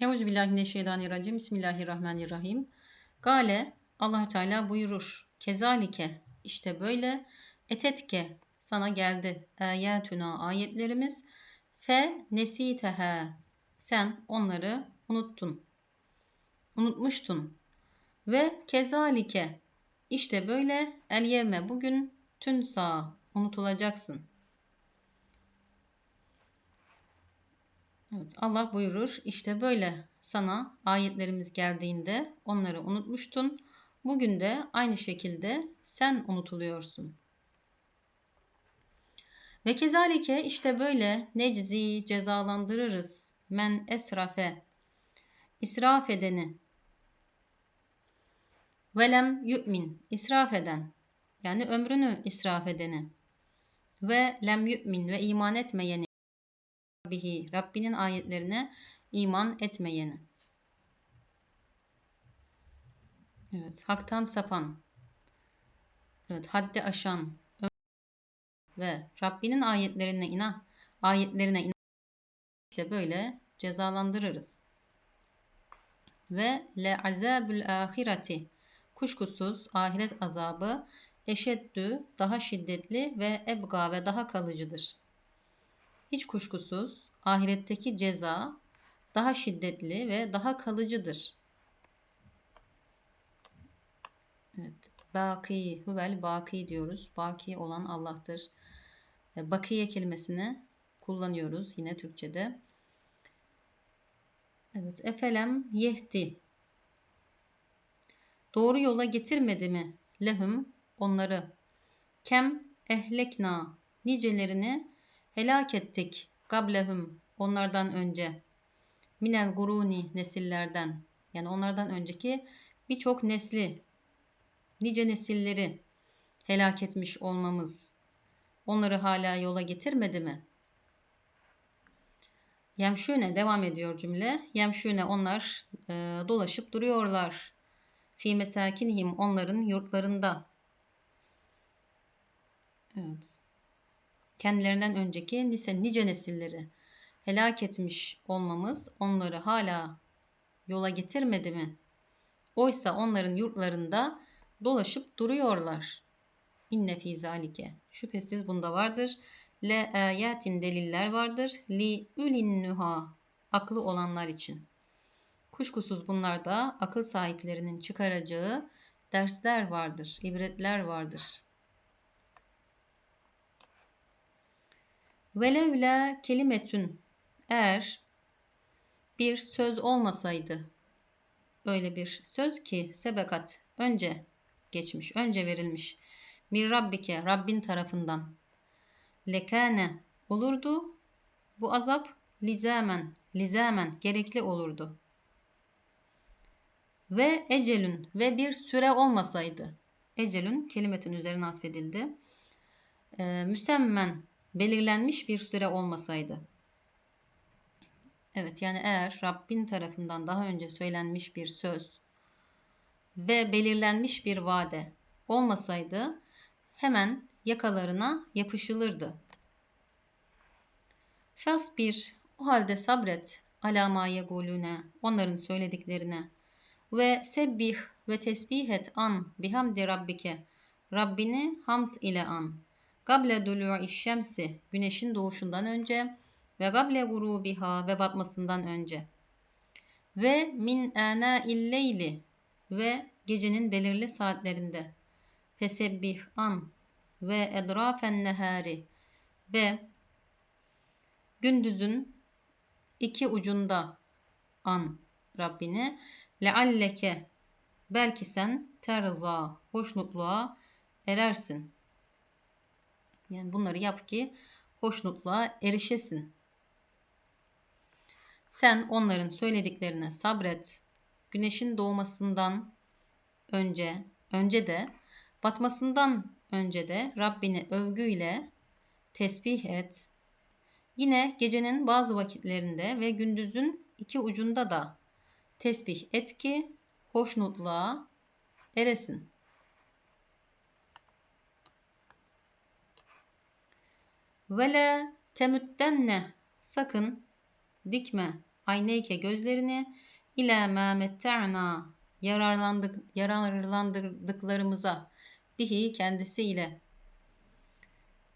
Euzubillahimineşşeytanirracim. Bismillahirrahmanirrahim. Gale allah Teala buyurur. Kezalike işte böyle etetke sana geldi ayetuna ayetlerimiz fe nesiteha sen onları unuttun. Unutmuştun. Ve kezalike işte böyle el yevme bugün tün sağ unutulacaksın. Evet, Allah buyurur işte böyle sana ayetlerimiz geldiğinde onları unutmuştun. Bugün de aynı şekilde sen unutuluyorsun. Ve kezalike işte böyle neczi cezalandırırız men esrafe israf edeni velem yu'min israf eden yani ömrünü israf edeni ve lem yu'min ve iman etmeyeni bihi Rabbinin ayetlerine iman etmeyeni. Evet, haktan sapan, evet, haddi aşan ve Rabbinin ayetlerine inan, ayetlerine inan işte böyle cezalandırırız. Ve le azabul ahireti kuşkusuz ahiret azabı eşeddü daha şiddetli ve ebga ve daha kalıcıdır. Hiç kuşkusuz ahiretteki ceza daha şiddetli ve daha kalıcıdır. Evet. Baki, huvel baki diyoruz. Baki olan Allah'tır. E, bakiye kelimesini kullanıyoruz yine Türkçe'de. Evet. Efelem yehdi. Doğru yola getirmedi mi lehum onları? Kem ehlekna nicelerini helak ettik gablehum onlardan önce minel guruni nesillerden yani onlardan önceki birçok nesli nice nesilleri helak etmiş olmamız onları hala yola getirmedi mi? Yemşüne devam ediyor cümle. Yemşüne onlar e, dolaşıp duruyorlar. Fi mesakinihim onların yurtlarında. Evet kendilerinden önceki nice, nice nesilleri helak etmiş olmamız onları hala yola getirmedi mi? Oysa onların yurtlarında dolaşıp duruyorlar. İnne fi zalike. Şüphesiz bunda vardır. Le ayatin deliller vardır. Li ülin nuha. Aklı olanlar için. Kuşkusuz bunlarda akıl sahiplerinin çıkaracağı dersler vardır, ibretler vardır. Velevle kelimetün eğer bir söz olmasaydı öyle bir söz ki sebekat önce geçmiş, önce verilmiş. Bir Rabbike, Rabbin tarafından. Lekane olurdu. Bu azap lizamen, lizamen gerekli olurdu. Ve ecelün ve bir süre olmasaydı. Ecelün kelimetin üzerine atfedildi. Ee, müsemmen belirlenmiş bir süre olmasaydı. Evet yani eğer Rabbin tarafından daha önce söylenmiş bir söz ve belirlenmiş bir vade olmasaydı hemen yakalarına yapışılırdı. Fas bir, o halde sabret alama yegulüne, onların söylediklerine ve sebbih ve tesbih et an bihamdi rabbike, Rabbini hamd ile an. Gable dulu'i şemsi güneşin doğuşundan önce ve gable gurubiha ve batmasından önce. Ve min ana illeyli ve gecenin belirli saatlerinde. Fesebbih an ve edrafen nehari ve gündüzün iki ucunda an Rabbini lealleke belki sen terza hoşnutluğa erersin. Yani bunları yap ki hoşnutluğa erişesin. Sen onların söylediklerine sabret. Güneşin doğmasından önce, önce de batmasından önce de Rabbini övgüyle tesbih et. Yine gecenin bazı vakitlerinde ve gündüzün iki ucunda da tesbih et ki hoşnutluğa eresin. Ve la temüttenne sakın dikme, ayneyke gözlerini. İla ma metta'na yararlandık yararlandırdıklarımıza bihi kendisiyle.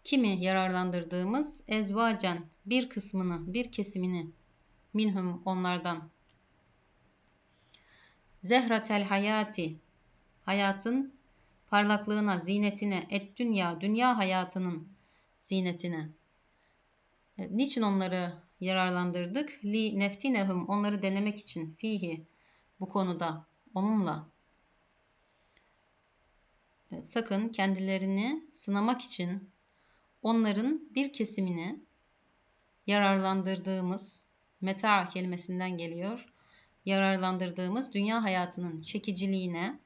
Kimi yararlandırdığımız ezvacen bir kısmını bir kesimini minhum onlardan. Zehratel hayati hayatın parlaklığına, zinetine, et dünya, dünya hayatının zinetine. Evet, niçin onları yararlandırdık? Li neftinehum, onları denemek için fihi, bu konuda, onunla. Evet, sakın kendilerini sınamak için onların bir kesimini yararlandırdığımız, meta kelimesinden geliyor, yararlandırdığımız dünya hayatının çekiciliğine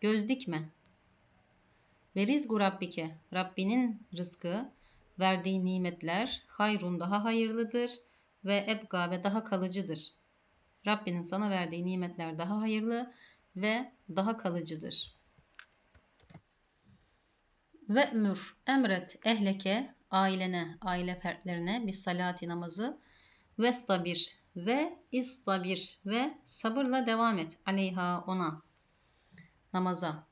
göz dikme. Ve rizgu Rabbike, Rabbinin rızkı, verdiği nimetler hayrun daha hayırlıdır ve ebga ve daha kalıcıdır. Rabbinin sana verdiği nimetler daha hayırlı ve daha kalıcıdır. Ve emür, emret ehleke, ailene, aile fertlerine bir salati namazı ve stabir ve istabir ve sabırla devam et aleyha ona namaza.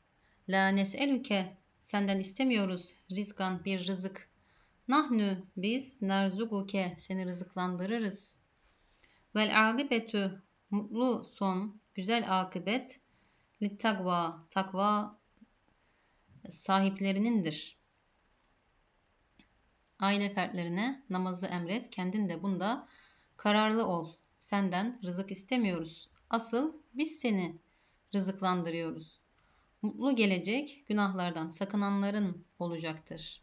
La nes'elüke Senden istemiyoruz rizkan bir rızık. Nahnu biz nerzuguke seni rızıklandırırız. Vel akıbetü mutlu son, güzel akıbet littagva takva sahiplerinindir. Aile fertlerine namazı emret, kendin de bunda kararlı ol. Senden rızık istemiyoruz. Asıl biz seni rızıklandırıyoruz mutlu gelecek günahlardan sakınanların olacaktır.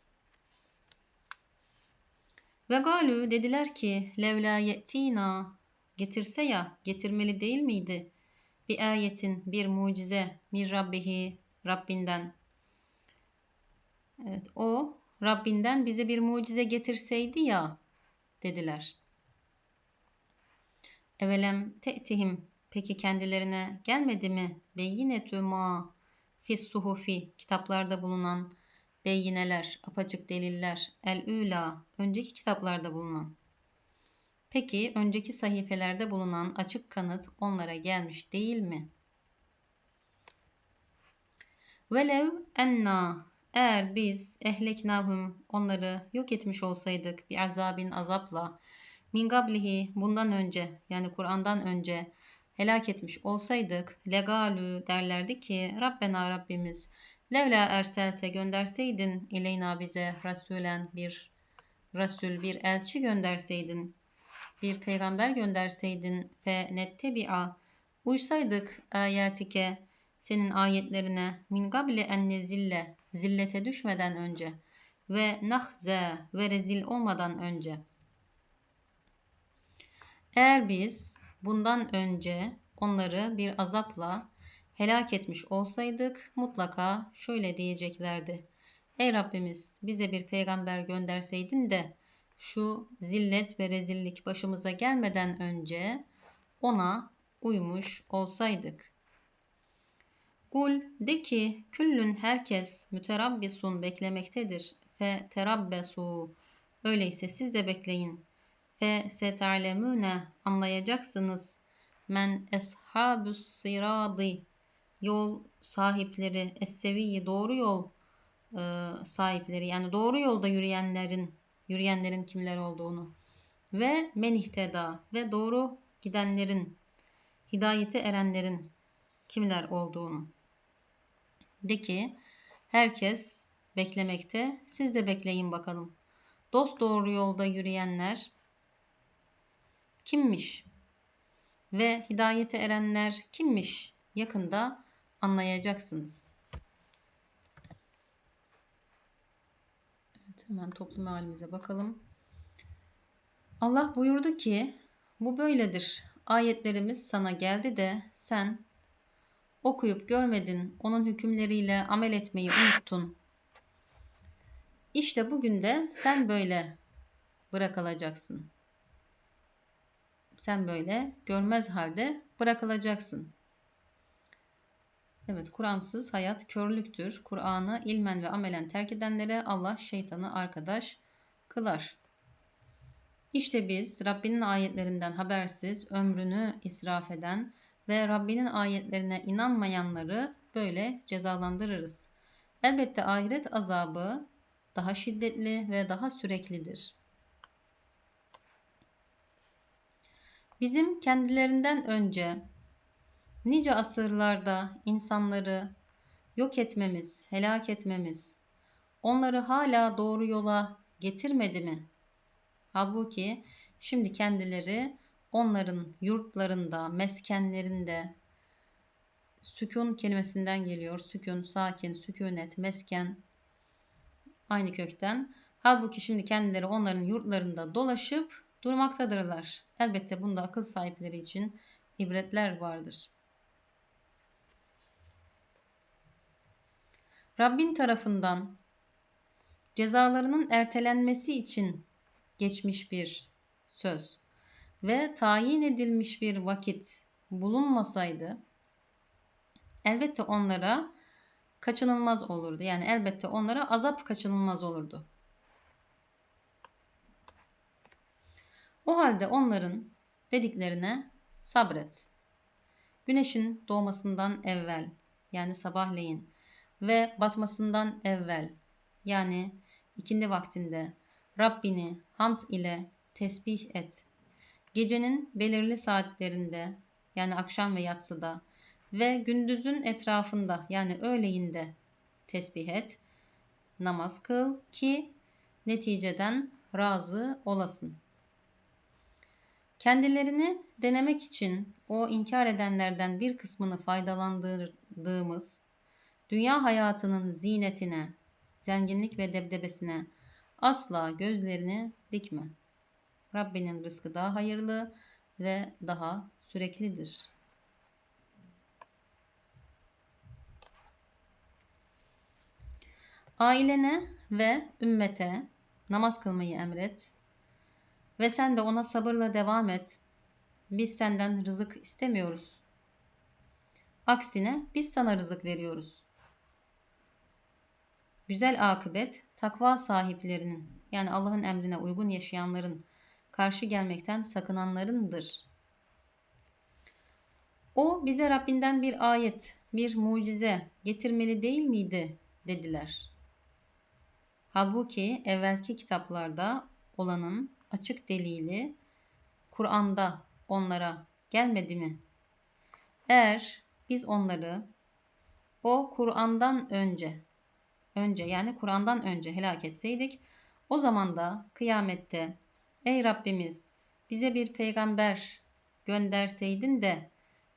Ve galü dediler ki levla yetina getirse ya getirmeli değil miydi? Bir ayetin bir mucize mir Rabbihi Rabbinden. Evet o Rabbinden bize bir mucize getirseydi ya dediler. Evelem te'tihim peki kendilerine gelmedi mi? Beyinetü ma fis suhufi kitaplarda bulunan beyineler, apaçık deliller, el-üla önceki kitaplarda bulunan. Peki önceki sahifelerde bulunan açık kanıt onlara gelmiş değil mi? Velev enna eğer biz ehleknahum onları yok etmiş olsaydık bir azabin azapla min gablihi bundan önce yani Kur'an'dan önce helak etmiş olsaydık legalü derlerdi ki Rabbena Rabbimiz levla erselte gönderseydin ileyna bize rasulen bir rasul bir elçi gönderseydin bir peygamber gönderseydin fe nettebi'a uysaydık ayatike senin ayetlerine min gable en nezille zillete düşmeden önce ve nahze ve rezil olmadan önce. Eğer biz bundan önce onları bir azapla helak etmiş olsaydık mutlaka şöyle diyeceklerdi. Ey Rabbimiz bize bir peygamber gönderseydin de şu zillet ve rezillik başımıza gelmeden önce ona uymuş olsaydık. Kul de ki küllün herkes müterabbisun beklemektedir. Fe terabbesu öyleyse siz de bekleyin fe seterlemune anlayacaksınız. Men eshabus siradi yol sahipleri, esseviyi doğru yol e, sahipleri yani doğru yolda yürüyenlerin yürüyenlerin kimler olduğunu ve menihteda ve doğru gidenlerin hidayete erenlerin kimler olduğunu. De ki herkes beklemekte siz de bekleyin bakalım. Dost doğru yolda yürüyenler kimmiş ve hidayete erenler kimmiş yakında anlayacaksınız. Evet, hemen toplum halimize bakalım. Allah buyurdu ki bu böyledir. Ayetlerimiz sana geldi de sen okuyup görmedin, onun hükümleriyle amel etmeyi unuttun. İşte bugün de sen böyle bırakılacaksın sen böyle görmez halde bırakılacaksın. Evet, Kur'ansız hayat körlüktür. Kur'an'ı ilmen ve amelen terk edenlere Allah şeytanı arkadaş kılar. İşte biz Rabbinin ayetlerinden habersiz ömrünü israf eden ve Rabbinin ayetlerine inanmayanları böyle cezalandırırız. Elbette ahiret azabı daha şiddetli ve daha süreklidir. Bizim kendilerinden önce nice asırlarda insanları yok etmemiz, helak etmemiz, onları hala doğru yola getirmedi mi? Halbuki şimdi kendileri onların yurtlarında, meskenlerinde, sükun kelimesinden geliyor. Sükun, sakin, sükunet, mesken aynı kökten. Halbuki şimdi kendileri onların yurtlarında dolaşıp durmaktadırlar. Elbette bunda akıl sahipleri için ibretler vardır. Rabbin tarafından cezalarının ertelenmesi için geçmiş bir söz ve tayin edilmiş bir vakit bulunmasaydı elbette onlara kaçınılmaz olurdu. Yani elbette onlara azap kaçınılmaz olurdu. O halde onların dediklerine sabret. Güneşin doğmasından evvel yani sabahleyin ve batmasından evvel yani ikindi vaktinde Rabbini hamd ile tesbih et. Gecenin belirli saatlerinde yani akşam ve yatsıda ve gündüzün etrafında yani öğleyinde tesbih et. Namaz kıl ki neticeden razı olasın. Kendilerini denemek için o inkar edenlerden bir kısmını faydalandırdığımız dünya hayatının zinetine, zenginlik ve debdebesine asla gözlerini dikme. Rabbinin rızkı daha hayırlı ve daha süreklidir. Ailene ve ümmete namaz kılmayı emret ve sen de ona sabırla devam et. Biz senden rızık istemiyoruz. Aksine biz sana rızık veriyoruz. Güzel akıbet takva sahiplerinin yani Allah'ın emrine uygun yaşayanların karşı gelmekten sakınanlarındır. O bize Rabbinden bir ayet, bir mucize getirmeli değil miydi dediler. Halbuki evvelki kitaplarda olanın açık delili Kur'an'da onlara gelmedi mi? Eğer biz onları o Kur'an'dan önce önce yani Kur'an'dan önce helak etseydik o zaman da kıyamette ey Rabbimiz bize bir peygamber gönderseydin de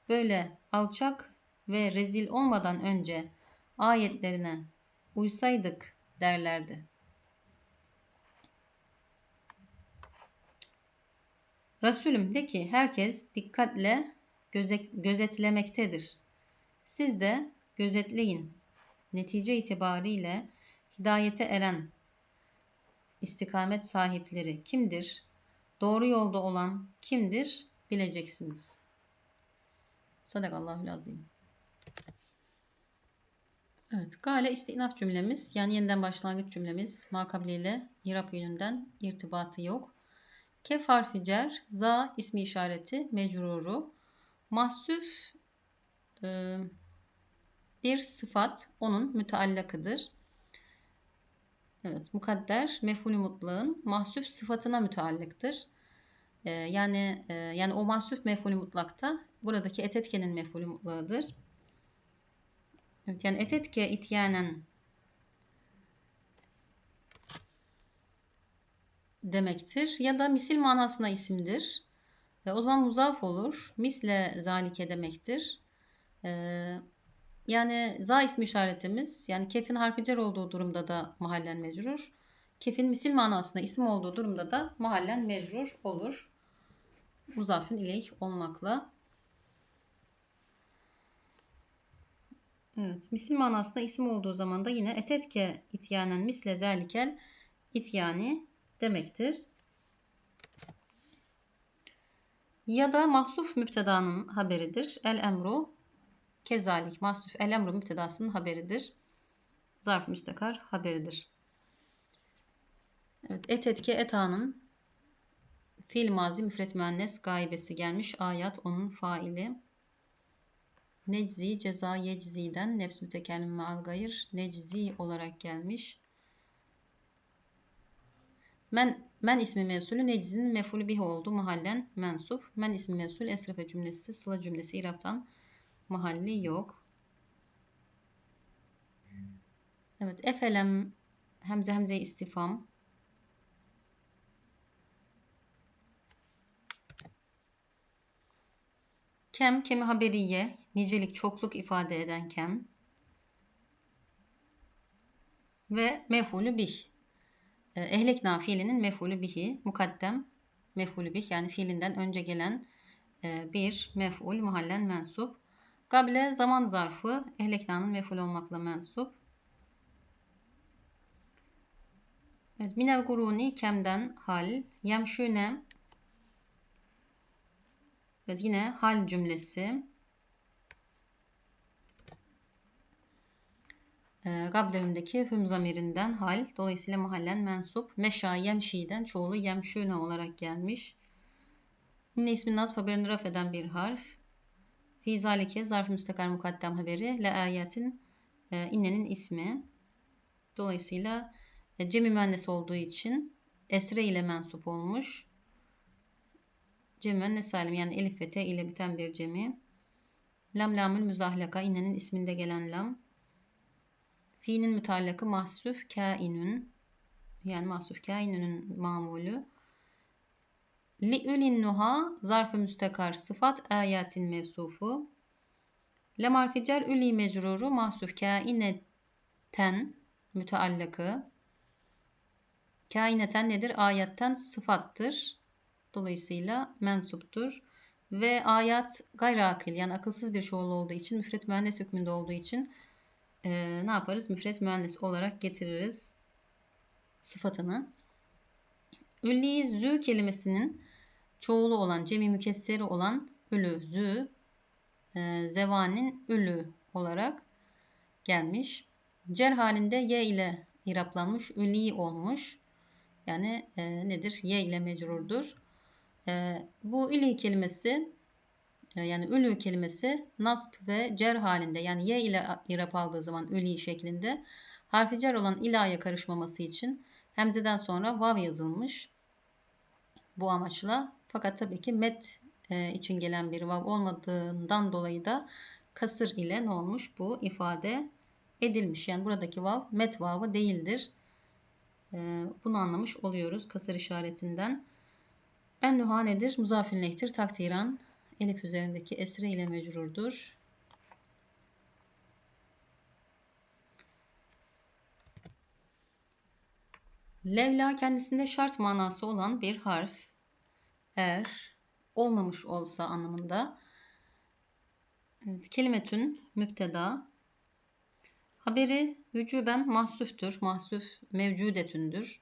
böyle alçak ve rezil olmadan önce ayetlerine uysaydık derlerdi. Resulüm de ki herkes dikkatle gözetlemektedir. Siz de gözetleyin. Netice itibariyle hidayete eren istikamet sahipleri kimdir? Doğru yolda olan kimdir? Bileceksiniz. Sadakallahu azim. Evet, gale istinaf cümlemiz yani yeniden başlangıç cümlemiz makabli ile irap yönünden irtibatı yok. Kef harfi cer, za ismi işareti, mecruru. Mahsuf e, bir sıfat, onun müteallakıdır. Evet, mukadder mef'ulü mutlağın mahsuf sıfatına müteallıktır. E, yani e, yani o mahsuf mef'ulü mutlakta buradaki etetkenin mef'ulü mutlağıdır. Evet, yani etetke ityanen demektir. Ya da misil manasına isimdir. E, o zaman muzaf olur. Misle zalike demektir. E, yani za ismi işaretimiz yani kefin harfi cer olduğu durumda da mahallen mecrur. Kefin misil manasına isim olduğu durumda da mahallen mecrur olur. Muzafın ileyh olmakla. Evet, misil manasında isim olduğu zaman da yine etetke ityanen misle zelikel ityani demektir. Ya da mahsuf müptedanın haberidir. El emru kezalik mahsuf el emru müptedasının haberidir. Zarf müstakar haberidir. Evet, et etke etanın Fiil mazi müfret müennes gaibesi gelmiş. Ayat onun faili. Neczi ceza yecziden nefs mütekellim meal gayr neczi olarak gelmiş. Men, men ismi mevsulü neczinin mefulü bih oldu mahallen mensup. Men ismi mevsul esrefe cümlesi sıla cümlesi iraptan mahalli yok. Evet efelem hemze hemze istifam. Kem, kemi haberiye, nicelik, çokluk ifade eden kem. Ve mefulü bih. Ee, ehlekna fiilinin mefulü bihi, mukaddem mefulü bih yani fiilinden önce gelen e, bir meful muhallen mensup. Gable zaman zarfı ehlekna'nın meful olmakla mensup. Evet, minel guruni kemden hal, yemşüne Evet yine hal cümlesi. E, Gablevimdeki hüm zamirinden hal. Dolayısıyla mahallen mensup. Meşa yemşiden çoğulu yemşüne olarak gelmiş. Yine ismin nasb haberini raf eden bir harf. Fi zarf müstakar mukaddem haberi. Le ayetin e, innenin ismi. Dolayısıyla e, cemi müennes olduğu için esre ile mensup olmuş. Cem ne salim yani elif ve te ile biten bir cemi. Lam lamül müzahlaka innenin isminde gelen lam. Fi'nin mütallakı mahsuf kainün. Yani mahsuf kainünün mamulü. Li'ülin nuha zarf-ı müstakar sıfat ayatin mevsufu. Lam harfi cer üli mecruru mahsuf kaineten müteallakı. Kaineten nedir? Ayetten sıfattır. Dolayısıyla mensuptur. Ve ayat gayri akil yani akılsız bir çoğul olduğu için müfret müennes hükmünde olduğu için e, ne yaparız? Müfret müennes olarak getiririz sıfatını. Ülli zü kelimesinin çoğulu olan, cemi mükesseri olan ülü, zü, e, zevanin ülü olarak gelmiş. Cer halinde y ile iraplanmış, üli olmuş. Yani e, nedir? Y ile mecrurdur. E, bu üli kelimesi e, yani ülü kelimesi nasb ve cer halinde yani y ile irap aldığı zaman üli şeklinde harfi cer olan ilaya karışmaması için hemzeden sonra vav yazılmış bu amaçla. Fakat tabii ki met e, için gelen bir vav olmadığından dolayı da kasır ile ne olmuş bu ifade edilmiş. Yani buradaki vav met vavı değildir. E, bunu anlamış oluyoruz kasır işaretinden. En nuha nedir? Muzafil lehtir. Takdiran elif üzerindeki esre ile mecrurdur. Levla kendisinde şart manası olan bir harf. Eğer olmamış olsa anlamında. Evet, kelimetün müpteda. Haberi vücuben mahsüftür. Mahsüf mevcudetündür.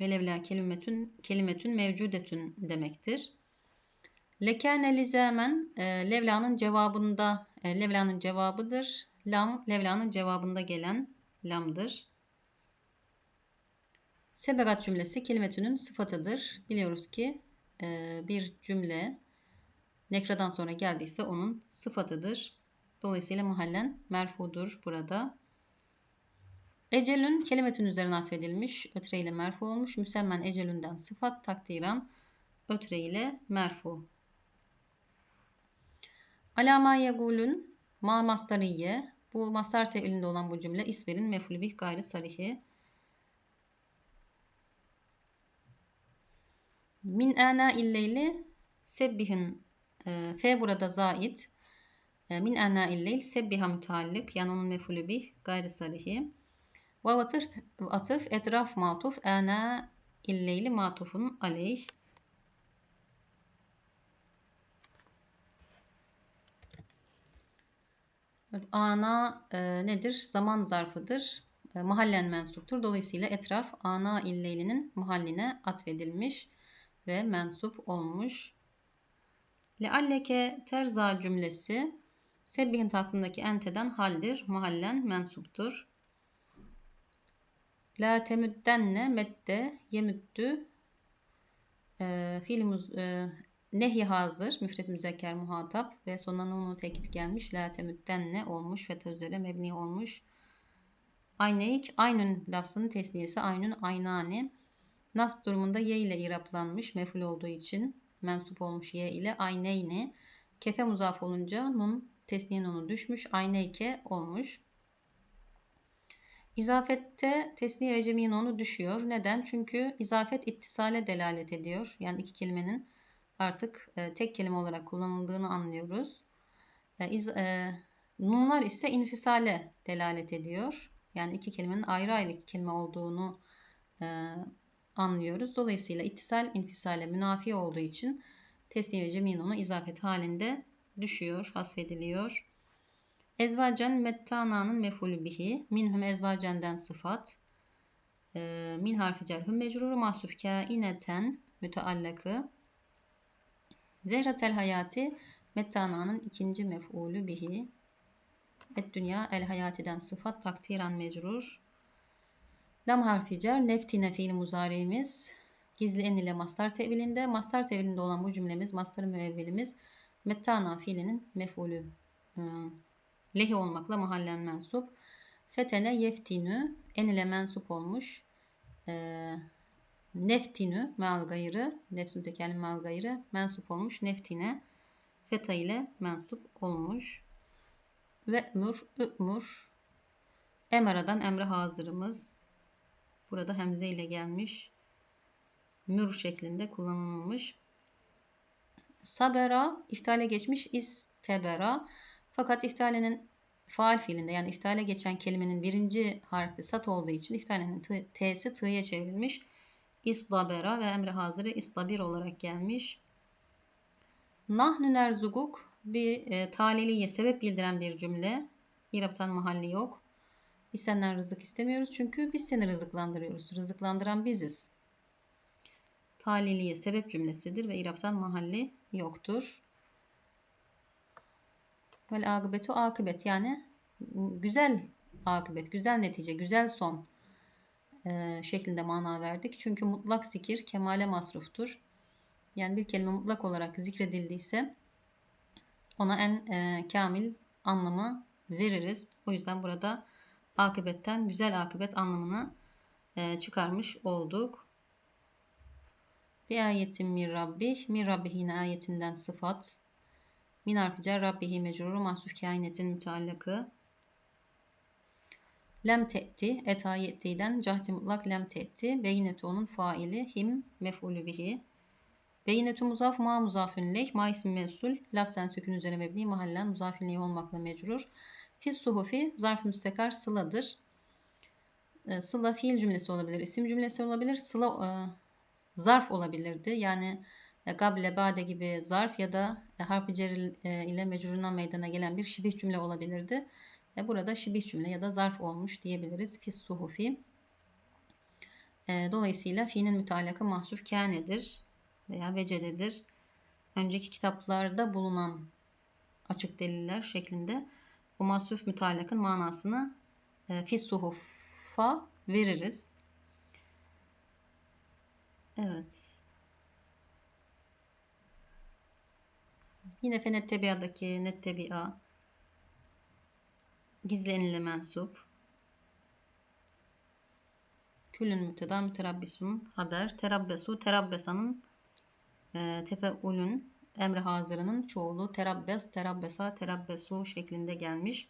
Velevla kelimetün, kelimetün mevcudetün demektir. Lekâne lizamen e, Levla'nın cevabında e, Levla'nın cevabıdır. Lam Levla'nın cevabında gelen lamdır. Sebegat cümlesi kelimetünün sıfatıdır. Biliyoruz ki e, bir cümle nekradan sonra geldiyse onun sıfatıdır. Dolayısıyla mahallen merfudur burada. Ecelün kelimetin üzerine atfedilmiş. Ötre ile merfu olmuş. Müsemmen ecelünden sıfat takdiran ötre ile merfu. Alama yegulün ma mastariye. Bu mastar tevilinde olan bu cümle isverin mefulü bih gayri sarihi. Min ana illeyli sebbihin e, f burada zait. E, min ana illeyl sebbiha müteallik yani onun mefulü bih gayri sarihi. Vav atıf, atıf etraf matuf ana illeyli matufun aleyh. Evet, ana e, nedir? Zaman zarfıdır. E, mahallen mensuptur. Dolayısıyla etraf ana illeylinin mahalline atfedilmiş ve mensup olmuş. Lealleke terza cümlesi sebbihin tahtındaki enteden haldir. Mahallen mensuptur. La temüddenne medde yemüddü e, fiil muz, e, nehi hazır, müfret müzekker muhatap ve sonuna nunu tekit gelmiş. La temüttenne olmuş ve üzere mebni olmuş. Ayneyk, aynün lafzının tesniyesi aynün aynani. Nasb durumunda ye ile iraplanmış meful olduğu için mensup olmuş ye ile ayneyni. Kefe muzaf olunca nun tesniye nunu düşmüş. Ayneyke olmuş. İzafette tesniye ve cemi'nin onu düşüyor. Neden? Çünkü izafet ittisale delalet ediyor. Yani iki kelimenin artık e, tek kelime olarak kullanıldığını anlıyoruz. E, e, nunlar ise infisale delalet ediyor. Yani iki kelimenin ayrı ayrı iki kelime olduğunu e, anlıyoruz. Dolayısıyla ittisal infisale münafi olduğu için tesniye ve cemi'nin onu izafet halinde düşüyor, hasfediliyor. Ezvacen mettana'nın mefulü bihi. Minhum ezvacenden sıfat. E, min harfi cerhüm mecruru mahsuf kaineten müteallakı. Zehratel hayati mettana'nın ikinci mef'ulü bihi. Et dünya el hayatiden sıfat takdiren mecrur. Lam harfi cer neftine fiil muzari'miz. Gizli en ile mastar tevilinde. Mastar tevilinde olan bu cümlemiz, mastar müevvelimiz mettana fiilinin mef'ulü. E, lehi olmakla mahallen mensup. Fetene yeftinü en ile mensup olmuş. E, neftinü meal gayrı, nefs mütekellim meal gayrı mensup olmuş. Neftine feta ile mensup olmuş. Ve mur, ü'mur. Emera'dan emre hazırımız. Burada hemze ile gelmiş. Mür şeklinde kullanılmış. Sabera iftale geçmiş istebera. Fakat iftalenin faal fiilinde yani iftale geçen kelimenin birinci harfi sat olduğu için iftalenin t'si t'ye çevrilmiş. İslabera ve emri hazırı istabir olarak gelmiş. Nahnu nerzuguk bir e, taliliye sebep bildiren bir cümle. İraptan mahalli yok. Biz senden rızık istemiyoruz çünkü biz seni rızıklandırıyoruz. Rızıklandıran biziz. Taliliye sebep cümlesidir ve iraptan mahalli yoktur. Vel akıbetu akıbet yani güzel akıbet, güzel netice, güzel son e, şeklinde mana verdik. Çünkü mutlak zikir kemale masruftur. Yani bir kelime mutlak olarak zikredildiyse ona en e, kamil anlamı veririz. O yüzden burada akıbetten güzel akıbet anlamını e, çıkarmış olduk. Bir ayetin min rabbih, min rabbih yine ayetinden sıfat. Min harfi cer rabbihi mecruru mahsuf kainetin müteallakı. Lem te'ti, eta yetti'den cahdi mutlak lem te'ti. Beyinetu onun faili, him mef'ulü bihi. Beyinetu muzaf ma muzafün leh, ma isim mevsul, lafzen sükün üzere mebni, mahallen muzafün leh olmakla mecrur. Fis suhufi, zarf müstekar sıladır. E, sıla fiil cümlesi olabilir, isim cümlesi olabilir, sıla e, zarf olabilirdi. Yani e, gable, bade gibi zarf ya da e, harfi cer e, ile mecrurundan meydana gelen bir şibih cümle olabilirdi. E, burada şibih cümle ya da zarf olmuş diyebiliriz. Fis suhufi. E, dolayısıyla fiilin müteallakı mahsuf kânedir veya vecededir. Önceki kitaplarda bulunan açık deliller şeklinde bu mahsuf müteallakın manasını e, fis suhufa veririz. Evet. Yine fenet tebiadaki net tebia gizlenile mensup. Küllün müteda müterabbisun haber. Terabbesu terabbesanın e, tefeulün emri hazırının çoğulu terabbes, terabbesa, terabbesu şeklinde gelmiş.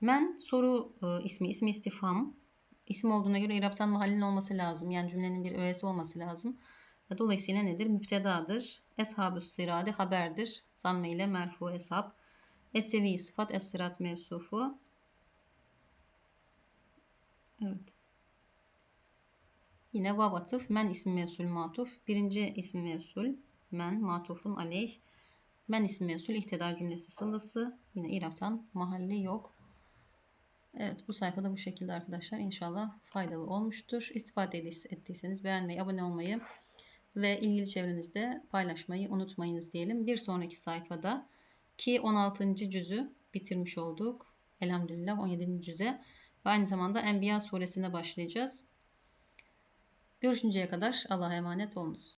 Men soru e, ismi, ismi istifham. İsim olduğuna göre iraptan mahallin olması lazım. Yani cümlenin bir öğesi olması lazım. Dolayısıyla nedir? Müptedadır. Eshabü sirade haberdir. Zamme ile merfu eshab. Esevi sıfat es-sırat mevsufu. Evet. Yine vav atıf. Men ismi mevsul matuf. Birinci ismi mevsul. Men matufun aleyh. Men ismi mevsul ihtida cümlesi sılası. Yine iraptan mahalli yok. Evet bu sayfada bu şekilde arkadaşlar. İnşallah faydalı olmuştur. İstifade ettiyseniz beğenmeyi, abone olmayı ve ilgili çevrenizde paylaşmayı unutmayınız diyelim. Bir sonraki sayfada ki 16. cüzü bitirmiş olduk. Elhamdülillah 17. cüze ve aynı zamanda Enbiya suresine başlayacağız. Görüşünceye kadar Allah'a emanet olunuz.